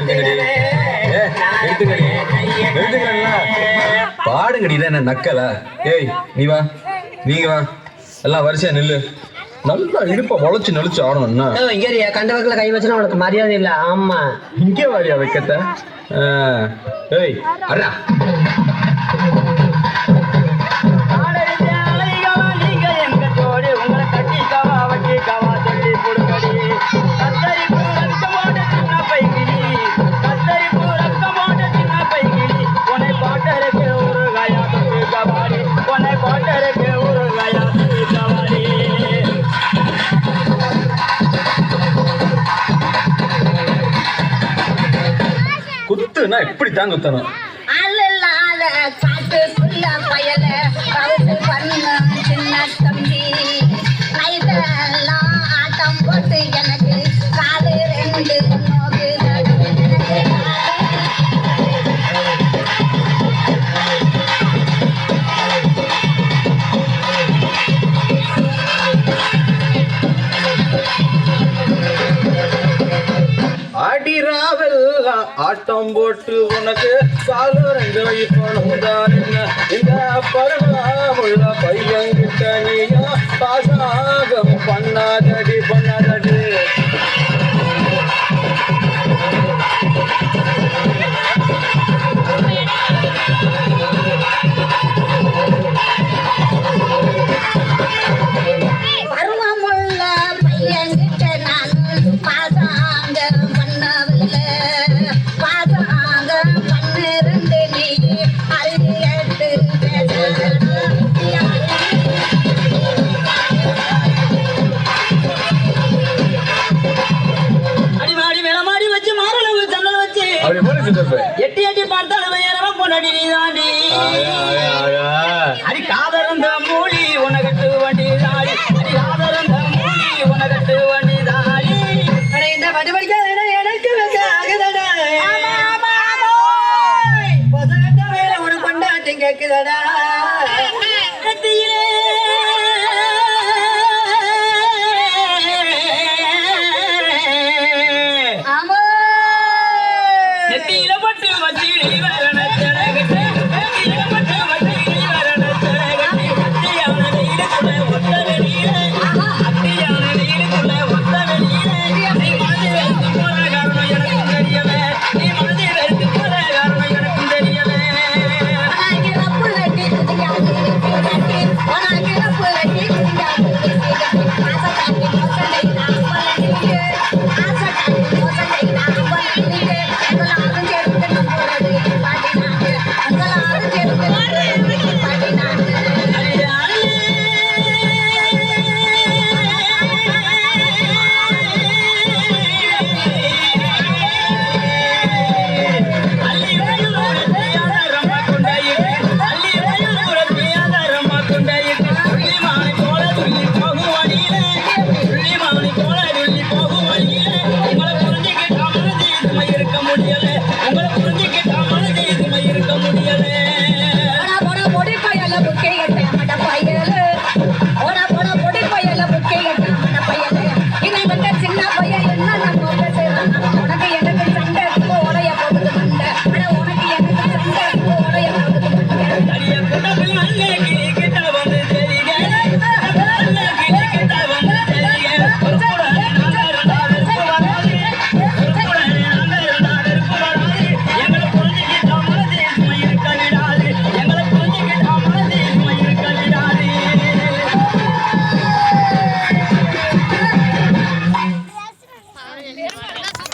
நிறுத்துங்கடி நிறுத்துங்கல்ல பாடுங்கடி என்ன நக்கல? ஏய் நீ வா. நீங்க வா. எல்லாம் வரிசையா நில்லு. நல்லா இடுப்ப வளைச்சு நெளிச்சு ஆடணும் என்ன? ஏய், இங்க இரு, கண்ட வக்கல கை வச்சுனா உனக்கு மரியாதை இல்ல. ஆமா. இங்கே வாடியா வைக்கத்த ஏய் அடா குத்துனா இப்படி தான் குத்தணும் ஆட்டம் போட்டு உனக்கு சாலு ரெண்டு வைப்பணும் தான் இந்த பருவமுள்ள பையன்கிட்ட நீயும் பாசாகம் பண்ணாத. எட்டி எட்டி பார்த்தாலும் வேறவன் பொண்ணடி நீதாண்டி. அடி காதரந்த மூலி உனகட்டு வண்டி தாடி அடி காதரந்த மூலி உனகட்டு வண்டி தாடி அட இந்த படி படிக்காத எனக்கு ஆகுதடா வேற உனக்கு கொண்டாட்டி கேக்குதடா